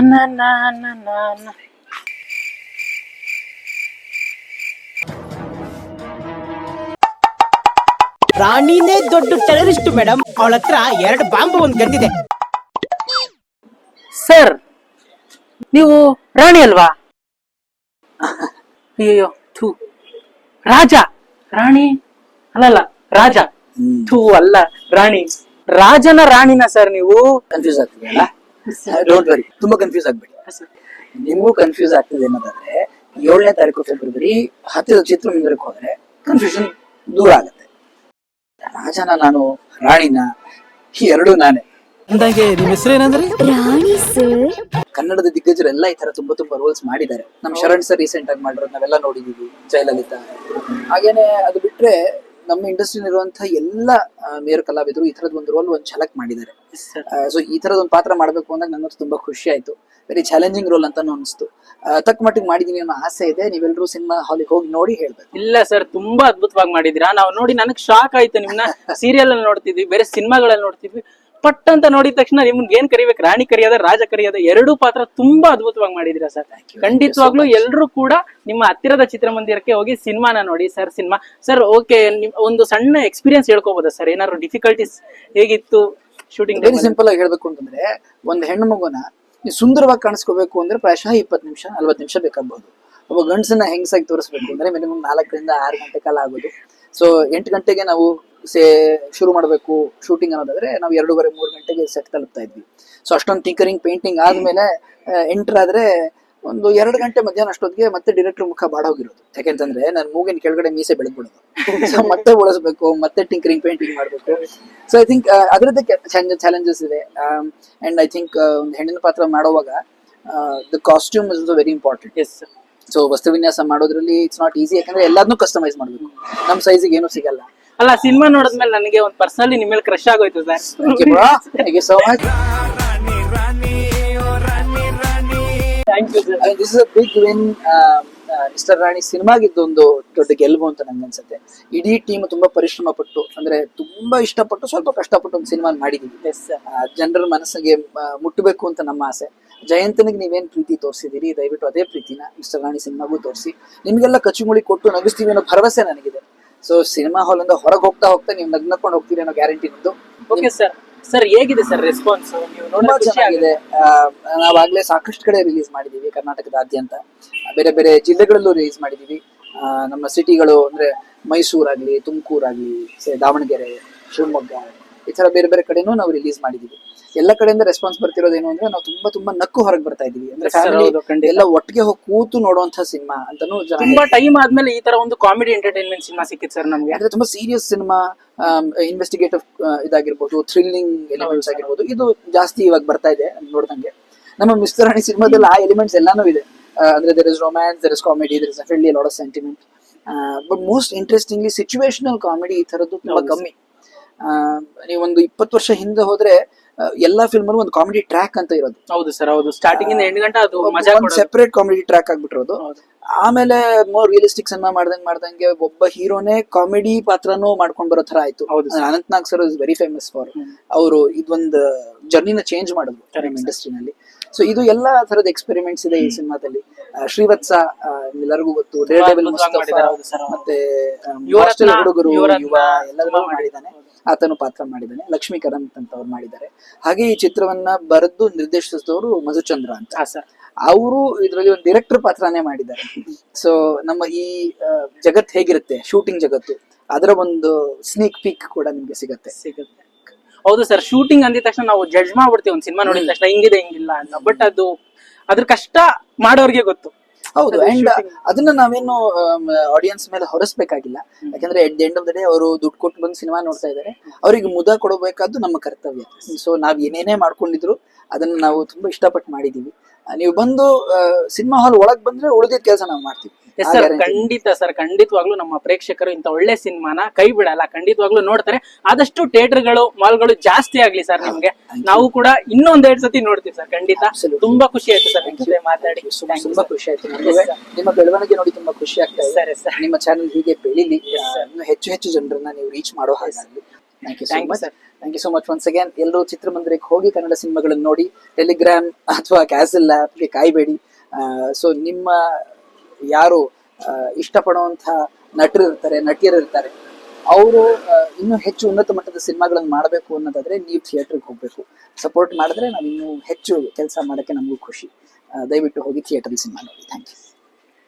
ನ na na na na. ರಾಣಿನೇ ದೊಡ್ಡ terrorist madam ಅವಳ ಹತ್ರ ಎರಡು ಬಾಂಬ್ ಒಂದ್ ಗಂದಿದೆ ಸರ್ ನೀವು ರಾಣಿ ಅಲ್ವಾ? ಅಯ್ಯೋ ಥೂ. ರಾಜ ರಾಣಿ? ಅಲ್ಲಲ್ಲ ರಾಜ. ಥೂ ಅಲ್ಲ ರಾಣಿ. ರಾಜನ ರಾಣಿನ ಸರ್ ನೀವು. ಕನ್ಫ್ಯೂಸ್ ಆಗ್ತದೆ ಡೋಂಟ್ ವರಿ ತುಂಬಾ ಕನ್ಫ್ಯೂಸ್ ಆಗ್ಬೇಡಿ. ನಿಮಗೂ ಕನ್ಫ್ಯೂಸ್ ಆಗ್ತದೆ ಅನ್ನೋದಾದ್ರೆ ಏಳನೇ ತಾರೀಕು ಫೆಬ್ರವರಿ ಹತ್ತಿರ ಚಿತ್ರಮಂದಿರಕ್ಕೆ ಹೋದ್ರೆ ಕನ್ಫ್ಯೂಷನ್ ದೂರ ಆಗುತ್ತೆ. ರಾಜನ ನಾನು ರಾಣಿನ ಈ ಎರಡು ನಾನೇ. ಅಂದಾಗೆ ನಿಮ್ಮ ಹೆಸರು ಏನಂದ್ರಿ? ರಾಣಿ ಸರ್. ಕನ್ನಡದ ದಿಗ್ಗಜರೆಲ್ಲ ಈ ತರ ತುಂಬಾ ತುಂಬಾ ರೋಲ್ಸ್ ಮಾಡಿದ್ದಾರೆ. ನಮ್ ಶರಣ್ ಸರ್ ರೀಸೆಂಟ್ ಆಗಿ ಮಾಡಿರೋದು ನಾವೆಲ್ಲ ನೋಡಿದೀವಿ ಜಯಲಲಿತಾ ಹಾಗೇನೆ ಅದು ಬಿಟ್ರೆ ನಮ್ಮ ಇಂಡಸ್ಟ್ರಿ ಇರುವಂತಹ ಎಲ್ಲ ಮೇರ್ ಮೇರು ಕಲಾವಿದರು ಈ ತರದ ಒಂದು ರೋಲ್ ಒಂದು ಛಲಕ್ ಮಾಡಿದ್ದಾರೆ. ಸೊ ಈ ತರದ ಒಂದು ಪಾತ್ರ ಮಾಡಬೇಕು ಅಂದಾಗ ನನಗೆ ತುಂಬಾ ಖುಷಿ ಆಯ್ತು. ವೆರಿ ಚಾಲೆಂಜಿಂಗ್ ರೋಲ್ ಅಂತಾನು ಅನಿಸ್ತು. ತಕ್ಕ ಮಟ್ಟಿಗೆ ಮಾಡಿದೀನಿ ಅನ್ನೋ ಆಸೆ ಇದೆ. ನೀವೆಲ್ಲರೂ ಸಿನಿಮಾ ಹಾಲಿಗೆ ಹೋಗಿ ನೋಡಿ ಹೇಳ್ಬೇಕು. ಇಲ್ಲ ಸರ್ ತುಂಬಾ ಅದ್ಭುತವಾಗಿ ಮಾಡಿದೀರಾ ನಾವು ನೋಡಿ ನನಗ್ ಶಾಕ್ ಆಯ್ತು ನಿಮ್ನ ಸೀರಿಯಲ್ ಅಲ್ಲಿ ನೋಡ್ತಿದ್ವಿ ಬೇರೆ ಸಿನಿಮಾಗಳಲ್ಲಿ ನೋಡ್ತಿದ್ವಿ. ಪಟ್ ಅಂತ ನೋಡಿದ ತಕ್ಷಣ ನಿಮ್ಗೆ ಏನ್ ಕರಿಬೇಕು? ರಾಣಿ ಕರಿಯದ ರಾಜ ಕರಿಯದ ಎರಡೂ ಪಾತ್ರ ತುಂಬಾ ಅದ್ಭುತವಾಗಿ ಮಾಡಿದಿರ ಸರ್. ಖಂಡಿತವಾಗ್ಲೂ ಎಲ್ಲರೂ ಕೂಡ ನಿಮ್ಮ ಹತ್ತಿರದ ಚಿತ್ರಮಂದಿರಕ್ಕೆ ಹೋಗಿ ಸಿನಿಮಾನ ನೋಡಿ ಸರ್ ಸಿನಿಮಾ. ಸರ್ ಓಕೆ ಒಂದು ಸಣ್ಣ ಎಕ್ಸ್ಪೀರಿಯನ್ಸ್ ಹೇಳ್ಕೋಬೋದಾ ಸರ್? ಏನಾದ್ರು ಡಿಫಿಕಲ್ಟೀಸ್ ಹೇಗಿತ್ತು ಶೂಟಿಂಗ್ ವೆರಿ ಸಿಂಪಲ್ ಆಗಿ ಹೇಳ್ಬೇಕು ಅಂತಂದ್ರೆ ಒಂದು ಹೆಣ್ಣು ಮಗುನ ನೀವು ಸುಂದರವಾಗಿ ಕಾಣಿಸ್ಕೋಬೇಕು ಅಂದ್ರೆ ಪ್ರಾಯಶಃ ಇಪ್ಪತ್ತು ನಿಮಿಷ ನಲ್ವತ್ತು ನಿಮಿಷ ಬೇಕಾಗ್ಬೋದು. ಒಬ್ಬ ಗಂಡಸನ್ನ ಹೆಂಗಸಾಗಿ ತೋರಿಸ್ಬೇಕು ಅಂದ್ರೆ ಮಿನಿಮಮ್ ನಾಲ್ಕರಿಂದ ಆರು ಗಂಟೆ ಕಾಲ ಆಗೋದು. ಸೊ ಎಂಟು ಗಂಟೆಗೆ ನಾವು ಸೇ ಶುರು ಮಾಡಬೇಕು ಶೂಟಿಂಗ್ ಅನ್ನೋದಾದ್ರೆ ನಾವು ಎರಡೂವರೆ ಮೂರು ಗಂಟೆಗೆ ಸೆಟ್ ತಲುಪ್ತಾ ಇದ್ವಿ. ಸೊ ಅಷ್ಟೊಂದು ಟಿಂಕರಿಂಗ್ ಪೇಂಟಿಂಗ್ ಆದ್ಮೇಲೆ ಎಂಟರ್ ಆದ್ರೆ ಒಂದು ಎರಡು ಗಂಟೆ ಮಧ್ಯಾಹ್ನ ಅಷ್ಟೊತ್ತಿಗೆ ಮತ್ತೆ ಡೈರೆಕ್ಟರ್ ಮುಖ ಬಾಡೋಗಿರೋದು. ಯಾಕೆಂತಂದ್ರೆ ನನ್ನ ಮೂಗಿನ ಕೆಳಗಡೆ ಮೀಸೆ ಬೆಳೆದ್ಬಿಡೋದು. ಸೊ ಮತ್ತೆ ಉಳಿಸ್ಬೇಕು ಮತ್ತೆ ಟಿಂಕರಿಂಗ್ ಪೇಂಟಿಂಗ್ ಮಾಡಬೇಕು. ಸೊ ಐ ಥಿಂಕ್ ಅದರದ್ದೇ ಚಾಲೆಂಜಸ್ ಇದೆ. ಅಂಡ್ ಐ ಥಿಂಕ್ ಒಂದು ಹೆಣ್ಣಿನ ಪಾತ್ರ ಮಾಡುವಾಗ the costume is very important as so ವಸ್ತು ವಿನ್ಯಾಸ ಮಾಡೋದ್ರಲ್ಲಿ ಇಟ್ಸ್ ನಾಟ್ ಈಸಿ ಯಾಕಂದ್ರೆ ಎಲ್ಲದನ್ನೂ ಕಸ್ಟಮೈಸ್ ಮಾಡಬೇಕು. ನಮ್ಮ ಸೈಜಿಗೆ ಏನೂ ಸಿಗಲ್ಲ. ಅಲ್ಲ ಸಿನಿಮಾ ನೋಡಿದ್ಮೇಲೆ ನನಗೆ ಒಂದು ಪರ್ಸನಲಿ ನಿಮ್ಮ ಮೇಲೆ ಕ್ರಶ್ ಆಗೋಯ್ತು sir. Thank you so much thank you sir this is a big win mister Rani ಸಿನಿಮಾಗಿದ್ದೊಂದು ದೊಡ್ಡ ಗೆಲುವು ಅಂತ ನಂಗೆ ಅನ್ಸುತ್ತೆ. ಇಡೀ ಟೀಮ್ ತುಂಬಾ ಪರಿಶ್ರಮ ಪಟ್ಟು ಅಂದ್ರೆ ತುಂಬಾ ಇಷ್ಟಪಟ್ಟು ಸ್ವಲ್ಪ ಕಷ್ಟಪಟ್ಟು ಒಂದು ಸಿನಿಮಾ ಮಾಡಿದೀವಿ. ಜನರ ಮನಸ್ಸಿಗೆ ಮುಟ್ಟಬೇಕು ಅಂತ ನಮ್ಮ ಆಸೆ. ಜಯಂತನಿಗೆ ನೀವೇನ್ ಪ್ರೀತಿ ತೋರಿಸಿದಿರಿ ದಯವಿಟ್ಟು ಅದೇ ಪ್ರೀತಿನ ಮಿಸ್ಟರ್ ರಾಣಿ ಸಿನಿಮಾಗೂ ತೋರಿಸಿ. ನಿಮಗೆಲ್ಲ ಕಚ್ಚುಮುಳಿ ಕೊಟ್ಟು ನಗಿಸ್ತೀವಿ ಅನ್ನೋ ಭರವಸೆ ನನಗಿದೆ. ಸೊ ಸಿನಿಮಾ ಹಾಲ್ ಇಂದ ಹೊರಗೆ ಹೋಗ್ತಾ ಹೋಗ್ತಾ ನೀವು ನಗ್ನಕೊಂಡು ಹೋಗ್ತೀರಿ ಅನ್ನೋ ಗ್ಯಾರಂಟಿ ನಿಮ್ದು ಓಕೆ ಸರ್ ಸರ್ ಹೇಗಿದೆ ಸರ್ ರೆಸ್ಪಾನ್ಸ್ ತುಂಬಾ ಚೆನ್ನಾಗಿದೆ. ನಾವಾಗ್ಲೇ ಸಾಕಷ್ಟು ಕಡೆ ರಿಲೀಸ್ ಮಾಡಿದೀವಿ ಕರ್ನಾಟಕದಾದ್ಯಂತ. ಬೇರೆ ಬೇರೆ ಜಿಲ್ಲೆಗಳಲ್ಲೂ ರಿಲೀಸ್ ಮಾಡಿದೀವಿ. ನಮ್ಮ ಸಿಟಿಗಳು ಅಂದ್ರೆ ಮೈಸೂರಾಗ್ಲಿ ತುಮಕೂರಾಗ್ಲಿ ದಾವಣಗೆರೆ ಶಿವಮೊಗ್ಗ ಈ ತರ ಬೇರೆ ಬೇರೆ ಕಡೆನೂ ನಾವು ರಿಲೀಸ್ ಮಾಡಿದೀವಿ. ಎಲ್ಲ ಕಡೆಯಿಂದ ರೆಸ್ಪಾನ್ಸ್ ಏನು ಅಂದ್ರೆ ನಾವು ತುಂಬಾ ತುಂಬಾ ನಕ್ಕು ಹೊರಗೆ ಬರ್ತಾ ಇದೀವಿ. ಅಂದ್ರೆ ಫ್ಯಾಮಿಲಿ ಎಲ್ಲ ಒಟ್ಟಿಗೆ ಹೋಗಿ ಕೂತು ನೋಡುವಂತ ಸಿನಿಮಾ ಅಂತಾನು ತುಂಬಾ ಟೈಮ್ ಆದ್ಮೇಲೆ ಈ ತರ ಒಂದು ಕಾಮಿಡಿ ಎಂಟರ್ಟೈನ್ಮೆಂಟ್ ಸಿನಿಮಾ ಸಿಕ್ಕಿತ್ತು ಸರ್ ನಮ್ಗೆ. ಅಂದ್ರೆ ತುಂಬಾ ಸೀರಿಯಸ್ ಸಿನಿಮಾ ಇನ್ವೆಸ್ಟಿಗೇಟಿವ್ ಇದಾಗಿರ್ಬೋದು ಥ್ರಿಲ್ಲಿಂಗ್ ಎಲಿಮೆಂಟ್ಸ್ ಆಗಿರ್ಬೋದು. ಇದು ಜಾಸ್ತಿ ಇವಾಗ ಬರ್ತಾ ಇದೆ ನೋಡ್ದಂಗೆ. ನಮ್ಮ ಮಿಸ್ಟರ್ ರಾಣಿ ಸಿನಿಮಾದಲ್ಲಿ ಆ ಎಲಿಮೆಂಟ್ಸ್ ಎಲ್ಲಾನು ಇದೆ. ಅಂದ್ರೆ there is romance there is comedy there is friendly lot of sentiment but most interestingly situational comedy ಈ ತರದ್ದು ತುಂಬಾ ಕಮ್ಮಿ. ನೀವೊಂದು ಇಪ್ಪತ್ತು ವರ್ಷ ಹಿಂದೆ ಹೋದ್ರೆ ಎಲ್ಲಾ ಫಿಲ್ಮಲ್ಲೂ ಒಂದು ಕಾಮಿಡಿ ಟ್ರ್ಯಾಕ್ ಅಂತ ಇರೋದು ಹೌದು ಸರ್ ಹೌದು ಸ್ಟಾರ್ಟಿಂಗ್ ಇಂದ ಎಂಟು ಗಂಟೆ ಅದು ಮಜಾ. ಸೆಪರೇಟ್ ಕಾಮಿಡಿ ಟ್ರ್ಯಾಕ್ ಆಗ್ಬಿಟ್ಟಿರೋದು ಆಮೇಲೆ ಮೋರ್ ರಿಯಲಿಸ್ಟಿಕ್ ಸಿನಿಮಾ ಮಾಡ್ದಂಗೆ ಮಾಡ್ದಂಗೆ ಒಬ್ಬ ಹೀರೋನೇ ಕಾಮಿಡಿ ಪಾತ್ರನೂ ಮಾಡ್ಕೊಂಡ್ ಬರೋ ತರ ಆಯ್ತು. Anant Nag sir is very famous for. ಅವರು ಇದೊಂದು ಜರ್ನಿನ ಚೇಂಜ್ ಮಾಡೋದು. ಇಂಡಸ್ಟ್ರಿನಲ್ಲಿ ಸೊ ಇದು ಎಲ್ಲಾ ತರದ ಎಕ್ಸ್ಪೆರಿಮೆಂಟ್ಸ್ ಇದೆ ಈ ಸಿನಿಮಾದಲ್ಲಿ. ಶ್ರೀವತ್ಸ ಎಲ್ಲರಿಗೂ ಗೊತ್ತು. ಮತ್ತೆ ಹುಡುಗರು ಯುವ ಎಲ್ಲದನ್ನೂ ತುಂಬಾ ಮಾಡಿದ್ದಾನೆ. ಆತನು ಪಾತ್ರ ಮಾಡಿದ್ದಾನೆ. ಲಕ್ಷ್ಮೀ ಕರಂತ್ ಅಂತ ಅವ್ರು ಮಾಡಿದ್ದಾರೆ. ಹಾಗೆ ಈ ಚಿತ್ರವನ್ನ ಬರೆದು ನಿರ್ದೇಶಿಸಿದವರು ಮಧುಚಂದ್ರ ಅಂತ. ಅವರು ಇದರಲ್ಲಿ ಒಂದು ಡೈರೆಕ್ಟರ್ ಪಾತ್ರನೇ ಮಾಡಿದ್ದಾರೆ. ಸೊ ನಮ್ಮ ಈ ಜಗತ್ ಹೇಗಿರುತ್ತೆ? ಶೂಟಿಂಗ್ ಜಗತ್ತು. ಅದರ ಒಂದು ಸ್ನೀಕ್ ಪೀಕ್ ಕೂಡ ನಿಮ್ಗೆ ಸಿಗತ್ತೆ. ಸಿಗುತ್ತೆ. ಹೌದು ಸರ್ ಶೂಟಿಂಗ್ ಅಂದಿದ ತಕ್ಷಣ ನಾವು ಜಡ್ಜ್ ಮಾಡ್ಬಿಡ್ತೀವಿ ಒಂದು ಸಿನಿಮಾ ನೋಡಿದ ತಕ್ಷಣ ಹಿಂಗಿದೆ ಹಿಂಗಿಲ್ಲ ಅಂತ. ಬಟ್ ಅದು ಅದ್ರ ಕಷ್ಟ ಮಾಡೋರ್ಗೆ ಗೊತ್ತು. ಹೌದು ಅಂಡ್ ಅದನ್ನ ನಾವೇನು ಆಡಿಯನ್ಸ್ ಮೇಲೆ ಹೊರಸ್ಬೇಕಾಗಿಲ್ಲ. ಯಾಕಂದ್ರೆ at the end of the day ಅವರು ದುಡ್ಡು ಕೊಟ್ಟು ಬಂದು ಸಿನಿಮಾ ನೋಡ್ತಾ ಇದ್ದಾರೆ ಅವ್ರಿಗೆ ಮುದ ಕೊಡಬೇಕಾದ್ದು ನಮ್ಮ ಕರ್ತವ್ಯ. ಸೊ ನಾವ್ ಏನೇನೇ ಮಾಡ್ಕೊಂಡಿದ್ರು ಅದನ್ನ ನಾವು ತುಂಬಾ ಇಷ್ಟಪಟ್ಟು ಮಾಡಿದೀವಿ. ನೀವು ಬಂದು ಸಿನಿಮಾ ಹಾಲ್ ಒಳಗ್ ಬಂದ್ರೆ ಉಳಿದಿದ್ ಕೆಲಸ ನಾವು ಮಾಡ್ತೀವಿ. ಎಸ್ ಸರ್ ಖಂಡಿತ ಸರ್ ಖಂಡಿತವಾಗ್ಲೂ ನಮ್ಮ ಪ್ರೇಕ್ಷಕರು ಇಂತ ಒಳ್ಳೆ ಸಿನಿಮಾನ ಕೈ ಬಿಡಲ್ಲ. ಖಂಡಿತವಾಗ್ಲೂ ನೋಡ್ತಾರೆ. ಆದಷ್ಟು ಥಿಯೇಟರ್ಗಳು ಮಾಲ್ಗಳು ಜಾಸ್ತಿ ಆಗ್ಲಿ ಸರ್ ನಿಮ್ಗೆ. ನಾವು ಕೂಡ ಇನ್ನೊಂದೆರಡು ಸತಿ ನೋಡ್ತೀವಿ ಸರ್ ಖಂಡಿತ. ತುಂಬಾ ಖುಷಿ ಆಯ್ತು ಸರ್ ನಿಮ್ ಜೊತೆ ಮಾತಾಡಿ. ತುಂಬಾ ಖುಷಿ ಆಯ್ತು ನಿಮ್ಮ ಬೆಳವಣಿಗೆ ನೋಡಿ ತುಂಬಾ ಖುಷಿ ಆಗ್ತದೆ ಇದೆ. ಸರ್ ನಿಮ್ಮ ಚಾನಲ್ ಹೀಗೆ ಬೆಳಿಲಿ ಇನ್ನು ಹೆಚ್ಚು ಹೆಚ್ಚು ಜನರನ್ನ ನೀವು ರೀಚ್ ಮಾಡೋ ಹಾಗಾಗ್ಲಿ. Thank you so sir. Thank you so much once again ಎಲ್ಲರೂ ಚಿತ್ರಮಂದಿರಕ್ಕೆ ಹೋಗಿ ಕನ್ನಡ ಸಿನಿಮಾಗಳನ್ನು ನೋಡಿ ಟೆಲಿಗ್ರಾಮ್ ಅಥವಾ ಕ್ಯಾಸಲ್ ಆ್ಯಪ್ಗೆ ಕಾಯ್ಬೇಡಿ. ಸೊ ನಿಮ್ಮ ಯಾರು ಇಷ್ಟಪಡುವಂಥ ಇಷ್ಟಪಡುವಂತಹ ನಟರು ಇರ್ತಾರೆ ನಟಿಯರು ಇರ್ತಾರೆ ಅವರು ಇನ್ನೂ ಹೆಚ್ಚು ಉನ್ನತ ಮಟ್ಟದ ಸಿನಿಮಾಗಳನ್ನು ಮಾಡಬೇಕು ಅನ್ನೋದಾದ್ರೆ ನೀವು ಥಿಯೇಟರ್ಗೆ ಹೋಗ್ಬೇಕು. ಸಪೋರ್ಟ್ ಮಾಡಿದ್ರೆ ನಾವು ಇನ್ನೂ ಹೆಚ್ಚು ಕೆಲಸ ಮಾಡೋಕ್ಕೆ ನಮಗೂ ಖುಷಿ. ದಯವಿಟ್ಟು ಹೋಗಿ ಥಿಯೇಟರ್ ಸಿನಿಮಾ ನೋಡಿ. Thank you.